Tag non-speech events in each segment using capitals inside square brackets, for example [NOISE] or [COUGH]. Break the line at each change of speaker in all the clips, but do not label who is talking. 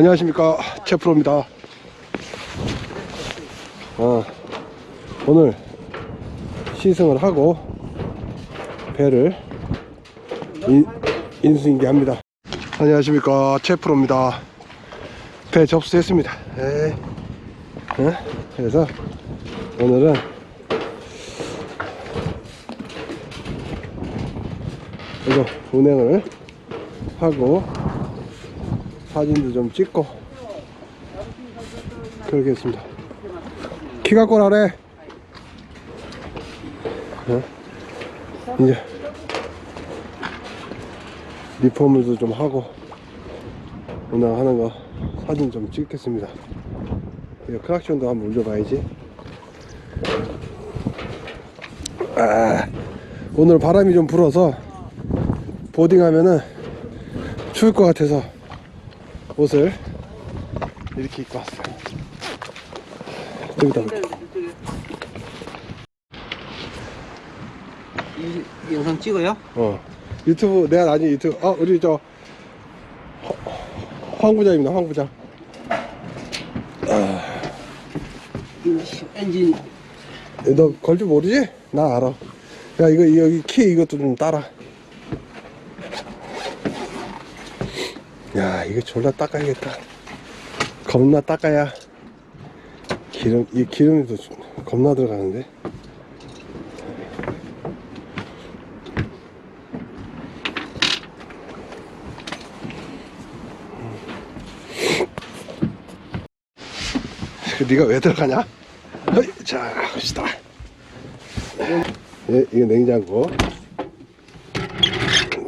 안녕하십니까. 채프로입니다. 어, 오늘 시승을 하고 배를 인, 인수인계합니다. 안녕하십니까. 채프로입니다. 배 접수했습니다. 에이. 어? 그래서 오늘은 이거 운행을 하고 사진도 좀 찍고 그러겠습니다. 키 갖고 나래? 어? 이제 리폼을도 좀 하고 오늘 하는 거 사진 좀 찍겠습니다. 이거 크락션도 한번 올려봐야지. 아, 오늘 바람이 좀 불어서 보딩하면은 추울 것 같아서 옷을 이렇게 입고 왔어요. 여기다 볼게.
이, 이 영상 찍어요?
어. 유튜브, 내가 나중에 유튜브, 어, 우리 저, 허- 황 부장입니다, 황 부장.
이 시- 엔진
너 걸 줄 모르지? 나 알아. 야, 이거, 여기 키 이것도 좀 따라. 야, 이거 졸라 닦아야겠다. 겁나 닦아야 기름, 이 기름도 좀 겁나 들어가는데. 네가 왜 들어가냐? 허이, 자, 갑시다. 예, 이게 냉장고.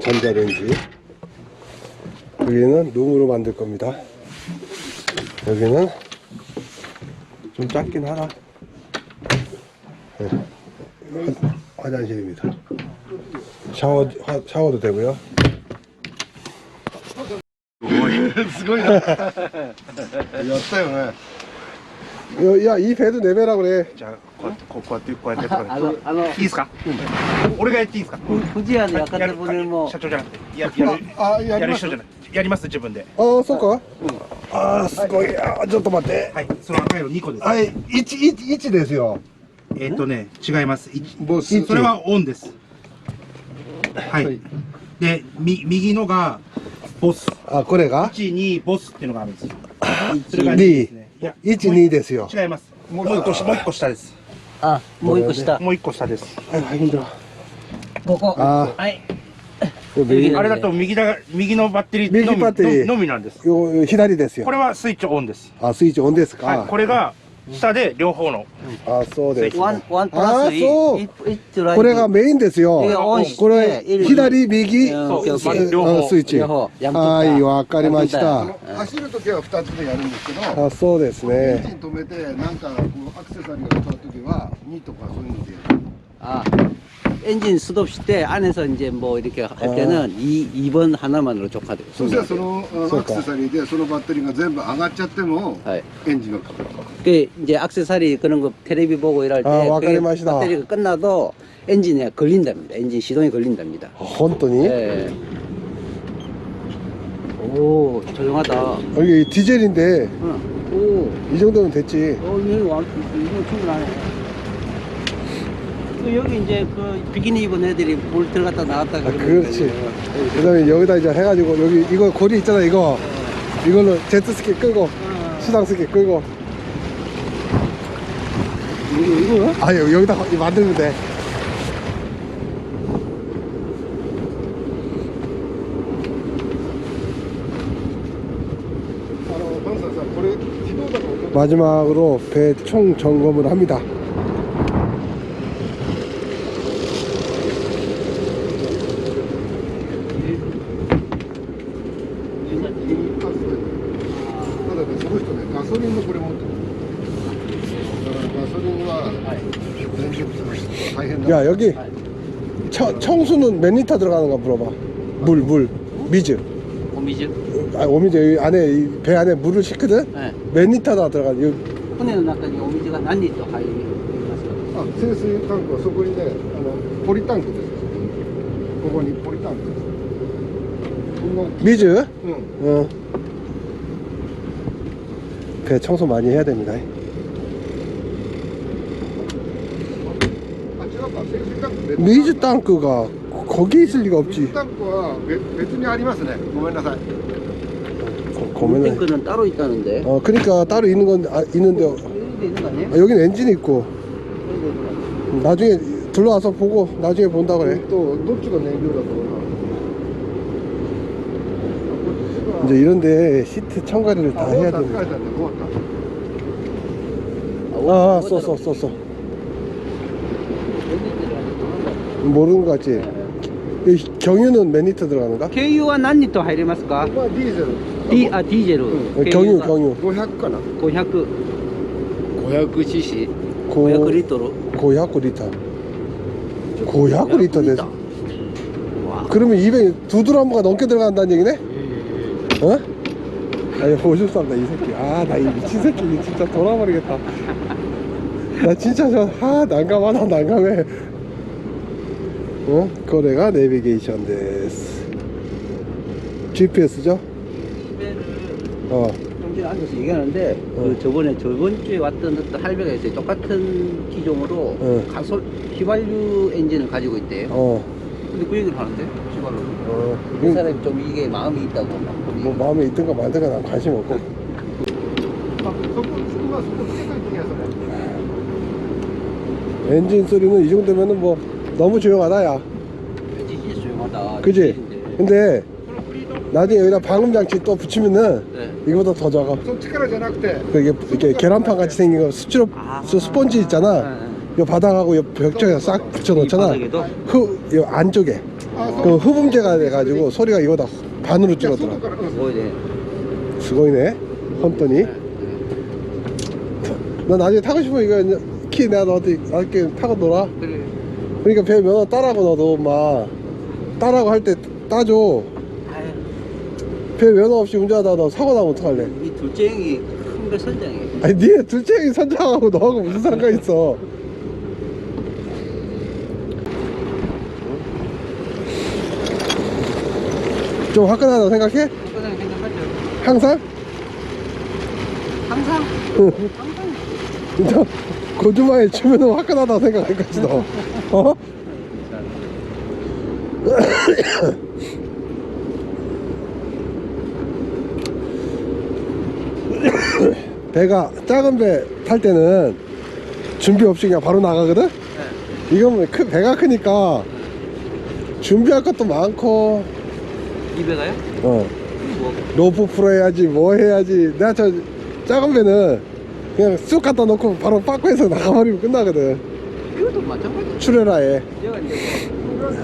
전자레인지. 여기는 룸으로 만들 겁니다. 여기는 좀 작긴 하다. 예, 화- 화장실입니다. 샤워, 화- 샤워도 되고요.
すごいな。やったよね。
야, 이 배도 내 배라 그래.
じゃあ、こうやって、こうこうやって、こうやって、こうや
あのあの
って。いいですか俺がやっていいですか
ふ富士屋の屋形船も
社長じゃなくて。ややる、
あ、や
やる人じゃない。 やります自分で。
ああそうか、うん、ああすごい、はい、ちょっと待って。
はい。その赤いの2個です。
はい。11ですよ。
えー、っとね違います。
ボス。
それはオンです。はい、
はい、
でみ右のがボス。
あこれが
？12ボスっていうのがあるんですそれが2ですね。
12ですよ。
違います。もう一個もう一個下です。
あもう一個下。
もう一個下です。
はいはい
ここ。はい。
あれだと右だ、右のバッテリーのみ
右バッテリー
のみなんです。
よ左ですよ
こ。れはスイッチオンです。
あ、スイッチオンですか。
はい、これが下で両方の。
あ、そうです。
ワンワンプラス
あそうこれがメインですよ
これ
左、右、
両方
スイッチ。はい、わかりました。
走るときは2つでやるんですけど、
あ、そうです
エン
ね。
ジン止めて、なんかこうアクセサリーを使うときは、2とかそういうのでやる。
아 엔진 스톱 때 안에서 이제 뭐 이렇게 할 때는 이 2번 하나만으로 족하대요
そしたらそのあ
そうか
アクセサリーでそのバッテリーが全部上がっちゃっても、
はい
エンジンがかかる。
그 이제 액세서리 그런 거 테레비 보고 이럴 때
아,
그게
와카리마시다.
배터리가 끝나도 엔진에 걸린답니다. 엔진 시동이 걸린답니다.
本当に
예. 오 조용하다.
여기 디젤인데,
응. 오.
이 정도면 됐지.
어, 이거 완, 이거 충분하네. 그 여기 이제 그 비키니 입은 애들이 물 들어갔다 나왔다
아, 그렇지. 그 다음에 여기다 이제 해가지고, 여기, 이거 고리 있잖아, 이거. 이걸로 제트스키 끌고,
어.
수상스키 끌고.
이거, 이거요?
아, 여- 여기다 만들면 돼. 마지막으로 배 총 점검을 합니다. 야, 여기 청, 청수는 몇 리터 들어가는가 물어봐. 물, 물. 미즈.
고미즈?
아, 오미즈 여기 안에, 이배 안에 물을 싣거든?
네.
몇 리터나 들어가? 여기
船の中にお水が何リットル入りますか
あ、清水タンクはそこにね、あのポリタンクです。ここにポリタンクです。こんな
미즈?
うん。
어. 배 청소 많이 해야 됩니다.
か潜水タンク別
미즈 땅크가 거기 있을 리가
水
없지.
タンクは別別にありますねごめんなさい
거, 거면은
탱크는 따로 있다는데.
어 그러니까 따로 있는 건 아, 있는데
이런 데 있는 거 아니에요?
아, 여기는 엔진이 있고
이런 데 있는 거 아니에요?
나중에 들러와서 보고 나중에 본다 그래.
とどっちが燃料だと思うな
이제 이런데 시트 청가리를 다
あ終
해야
わった疲
됩니다.
れたんで終わった
아,
뭐
써, 써, 써, 써.
몇
모르는 거 같지? 이 경유는 몇 리터 들어가는가?
KU와 난 리터 入りますか
まあディーゼル
D, 아, 디젤.
어, 경유, 경유.
500かな
500. 500cc.
고,
500リットル.
고약 리터. 고약 리터 됐어.
와.
그러면 200, 두 드럼가 넘게 들어간다는 얘기네? 어? 아니, 오줌 싼다, 이 새끼. 아, 나 이 미친 새끼 이거 진짜 돌아버리겠다. 나 진짜 저, 아, 난감하다, 난감해. 어? 거래가 내비게이션 데스. GPS죠? 어.
형진 앉아서 얘기하는데
어.
그 저번에 저번 주에 왔던 어떤 할배가 있어요. 똑같은 기종으로
어.
가솔 휘발유 엔진을 가지고 있대요.
어.
근데 그 얘기를 하는데 휘발유.
어.
그 사람이 좀 이게 마음이 있다고 막 거기.
뭐 마음에 있든가 말든가 난 관심 없고
あそこそこはそこつけといてんやそれ
엔진 소리는 이 정도면은 뭐 너무 조용하다 야.
그치 이게 조용하다.
그지? 근데 나중에 여기다 방음 장치 또 붙이면은
네.
이거보다 더 작아.
좀 찌그러져 때
그 이게 이렇게 계란판 같이 생긴 거 수치로
아.
스펀지 있잖아.
이 네.
네. 바닥하고 요 벽쪽에 싹 붙여놓잖아.
바닥에도?
흐요 안쪽에. 그 흡음재가 돼가지고 소리가 이거다 반으로 줄어들어.
뭐 이제
수고이네. 헌터니 너 네, 네. 나중에 타고 싶으면 이거 키 내가 너한테 나한테 타고 놀아.
그래.
그러니까 배 면허 따라고 너도 막 따라고 할 때 따줘
아유,
배 면허 없이 운전하다가 너 사고 나면 어떡할래
이 둘째 형이 큰배 선장이에요.
아니 니네 둘째 형이 선장하고 너하고 무슨 상관 있어 좀 화끈하다고 생각해?
그거는 생각하죠.
항상?
항상.
응.
항상.
진 짜 고주마에 주면은 화끈하다고 생각할 거지 너 어? [COUGHS] 배가 작은 배 탈 때는 준비 없이 그냥 바로 나가거든?
네.
이건 큰 배가 크니까 준비할 것도 많고
이 배가요?
어
뭐
로프 풀어야지 뭐 해야지 내가 저 작은 배는 그냥 쑥 갖다 놓고 바로 빠꾸해서 [LAUGHS] 나가버리면 끝나거든
이것도 마찬가지죠.
출애라에
제가 이제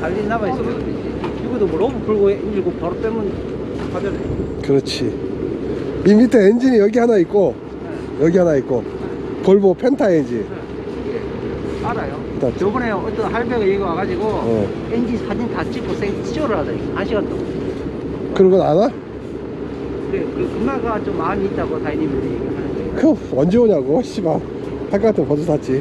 달리 남아 있으면 그러지. 이것도 뭐 로브 풀고 인질고 바로 빼면 가잖아요.
그렇지 이 밑에 엔진이 여기 하나 있고 여기 하나 있고 볼보 펜타 엔진
알아요.
나-
저번에 어떤 할배가 얘기 와가지고
어.
엔진 사진 다 찍고 생 시조를 하더니 한 시간 동안.
그런 건 아나?
그래, 그 금마가 좀 많이 있다고 다이님들이 얘기하는데.
그 언제 오냐고 씨발 할것 같으면 벌써 샀지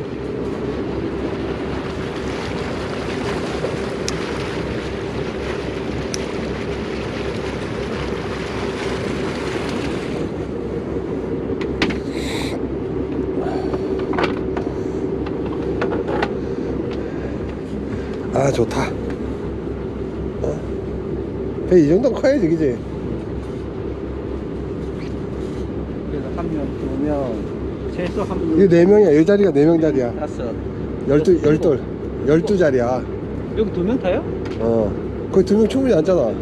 아 좋다 어. 배이 정도는 커야지 그지?
그래서 한 명 최소 한
이게 명. 네 명이야. 이 자리가 네 명 자리야.
다섯.
열두 일곱, 열돌 열두 자리야.
여기 두 명 타요?
어. 거의 두 명 충분히 앉잖아.
네.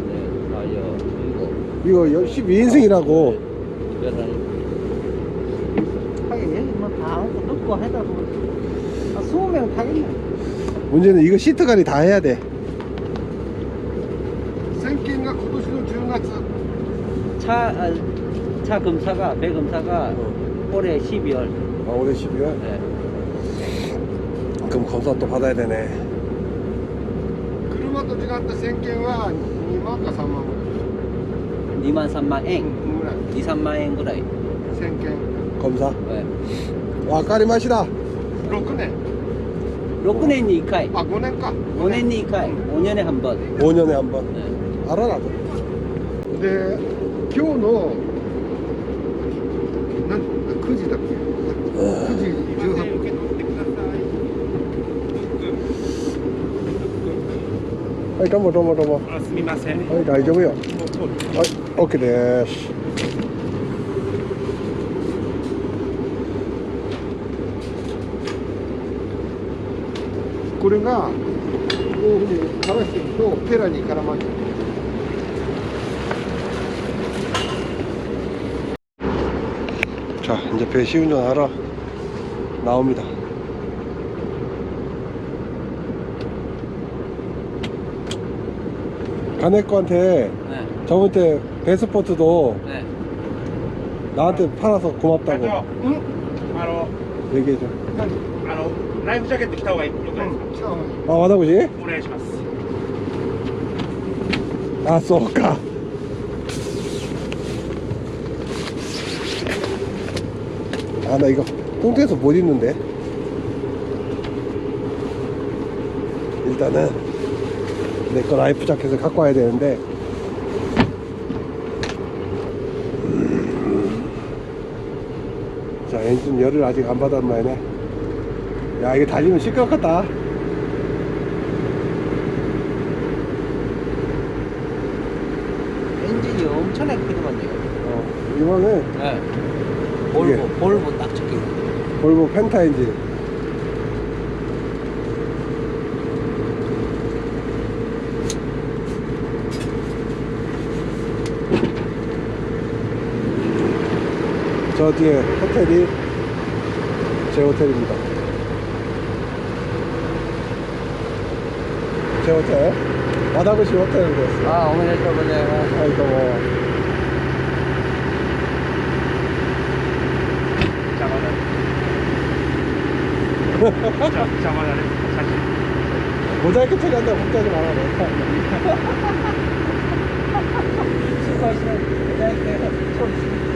아, 여, 일곱.
이거 12인승이라고.
여덟. 아, 하긴 여기 뭐 다 넣고 하다 보면 아, 한 20명 타겠네
문제는 이거 시트 관리 다 해야 돼.
생김과 구도시는
주행 같차차 검사가 배 검사가 어. 올해 12월.
아, 올해 12월?
네.
그럼 검사 또 받아야 되네
車と違って先見は2万か3万
2만 3만
ぐ
엔,
らい
2, 3만 엔 ぐらい.
先見
검사
네.
와 까리맛이다
6年
6년に1回
あ5年か
5年に1回 5년에 한 번.
5년에 한 번
네.
알아 나도
で今日の
はいどうもどうもどうも
あすみません。
はい大丈夫よはい
もう通る
OK です
これがこういうふうに垂らしてるとペラに絡まっちゃう
자 이제 배 시운전하러 나옵니다 가네코한테
네.
저번 때 베스포트도
네.
나한테 팔아서
社
고맙다고
長、あの、
얘기해줘
あの、ライフジャケット着た方がいいよくないですか、
아 와다보지?
お願いします。
아 쏘까 아 나 이거 꽁트에서 못 입는데 일단은 내 거 라이프 자켓을 갖고 와야 되는데 자 엔진 열을 아직 안 받았나네 야 이게 달리면 시끄럽겠다
엔진이 엄청나게 크더만요.
어, 이거는
네. 볼보. 볼보 딱 적혀 있는
볼보 펜타 엔진 저 뒤에 호텔이 제 호텔입니다. 제 호텔? 와다구시 호텔이었어요.
아 오늘 저번에
아이고 뭐.
아, 자만하네 뭐. 사실.
모자이크 처리한다고 걱정하지 말아
너.
실수하시면 모자이크 처리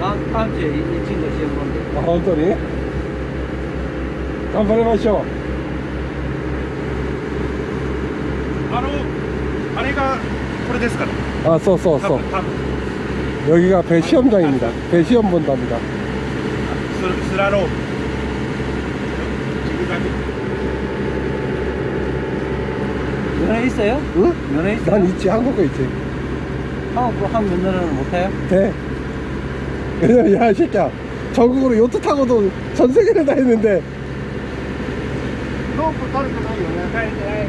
다음, 다음 주에 이, 이 친구 시험 본대.
아本当に頑張りましょう
あの、あれがこれですかね。
아, 써, 써,
多
써.
分、多分。
여기가 배 시험장입니다. 배 시험 본답니다.
ススラローム。ジグザグ
면허 있어요?
응?
면허 있어요?
난 있지, 한국어 있지.
한국 한 면허는 못해요?
돼. [LAUGHS] 왜냐면, 야, 이 새끼야. 전국으로 요트 타고도 전 세계를 다 했는데,
ロープ垂れてないよね
はいはい。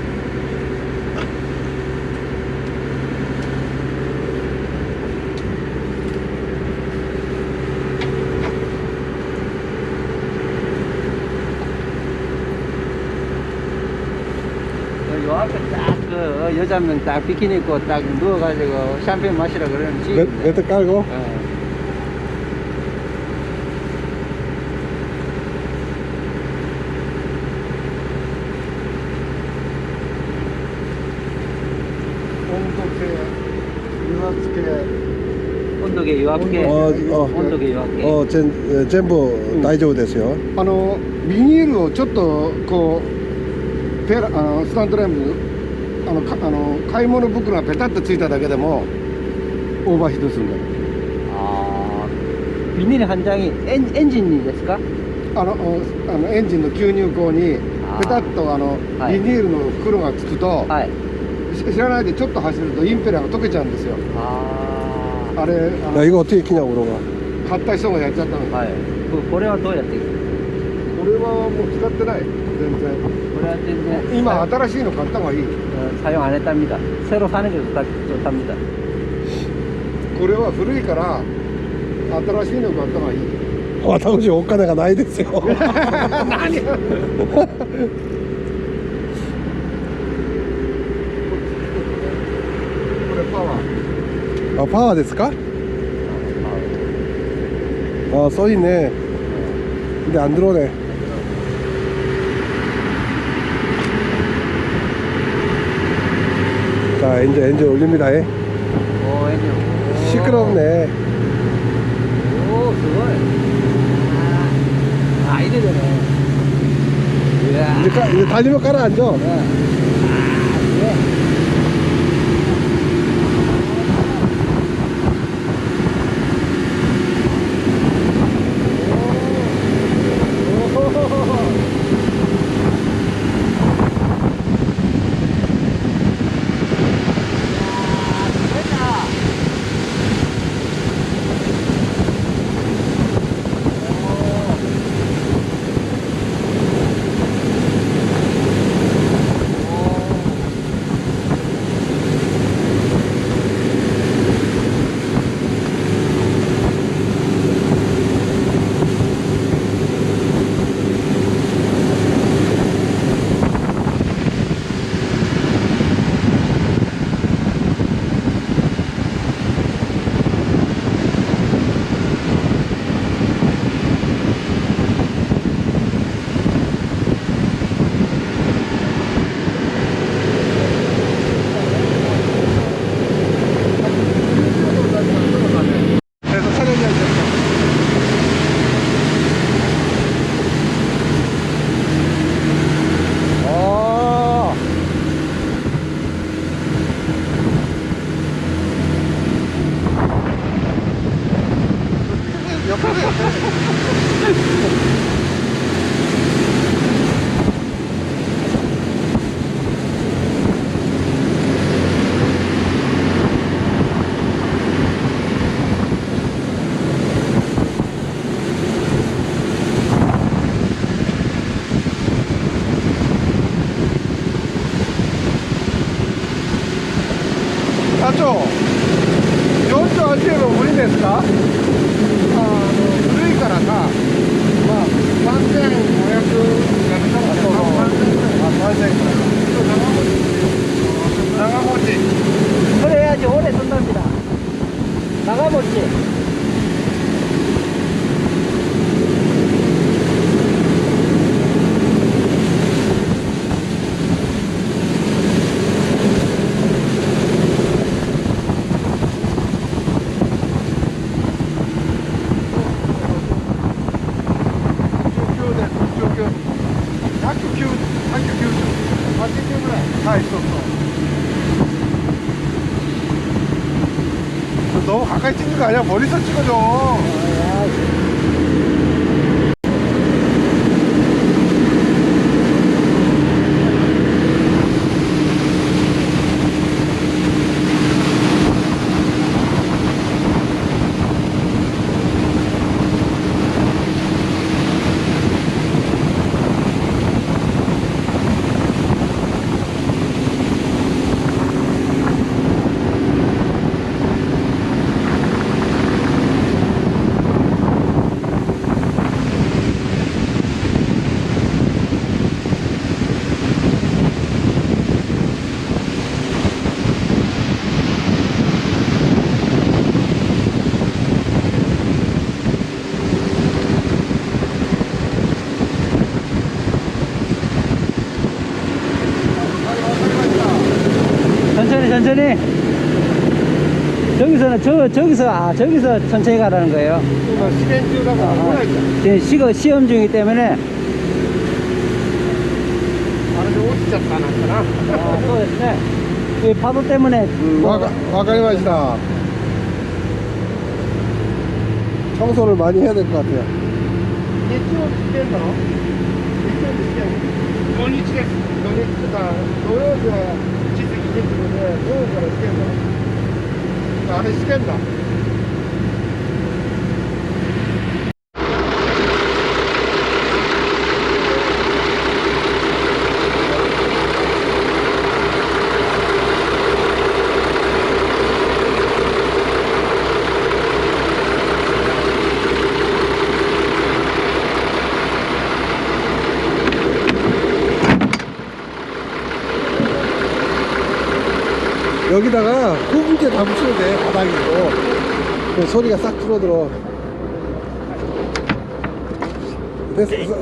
요 앞에 딱 그 여자 한 명 딱 비키니 입고 딱 누워가지고 샴페인 마시라 그러는 집.
매, 매트 깔고.
어. 温度
計弱
っけ温度計弱
っけ。お全全部大丈夫ですよ、
あのビニールをちょっとこうペラあのスタンドライムあのかあの買い物袋がペタッとついただけでもオーバーヒートするんだよ。
あビニール反対にエンエンジンにですか？
あのあのエンジンの吸入口にペタッとあの、
はい、
ビニールの袋がつくと、
はい、
し知らないでちょっと走るとインペラが溶けちゃうんですよ
아,
あれあ
야,
の
이거 어떻게 키냐고, 물어봐.
買った人がやっちゃったのこ
아, 그, これはどうやって
れはもう使ってない全然
우리한테 이제
今新しいの買った方がいい
어, 사용 안 했답니다. 새로 사는 게 좋다, 좋답니다.
これは古いから新しいの買った方がいい [LAUGHS]
와타구시 옷가네가 나이 됐어요. [LAUGHS]
何 ー
아, 파워 ですか? 아, 써있네. 근데 안 들어오네. 자 엔진 엔진 올립니다 예.
오, 엔진.
시끄럽네
오, 그걸. 아, 아 이래 되네. 이야.
이제, 까, 이제 달리면 깔아앉아
아,
社長48円も無理ですか？あの古いからさまあ3500やめた3000ぐらい長持ち。それやじ俺そんだ。長持ち。
그래야지 오래 쓴답니다. 나가볼지.
너무 가까이 찍는 거 아니야? 멀리서 찍어줘.
천천히, 천천히. 저, 저기서, 아, 저기서 천천히 가라는 거예요. 시벤즈라고 아, 시, 시험 중이기 때문에.
바로 오지 잡다 나잖아.
아, 또 됐네. 아, 이 파도 때문에.
음, 뭐. 와가리 맛이다. 청소를 많이 해야 될 것 같아요.
일주일 시켰나? 일주일 시켰나? 돈 일주일 시켰다. 돈을 주다. 돈을 주다. 지식이 힘들거든. 돈을 주다. あれ試験だ。
여기다가 호분제 다 붙이면 돼, 바닥이고. 그 소리가 싹 줄어들어. 됐어.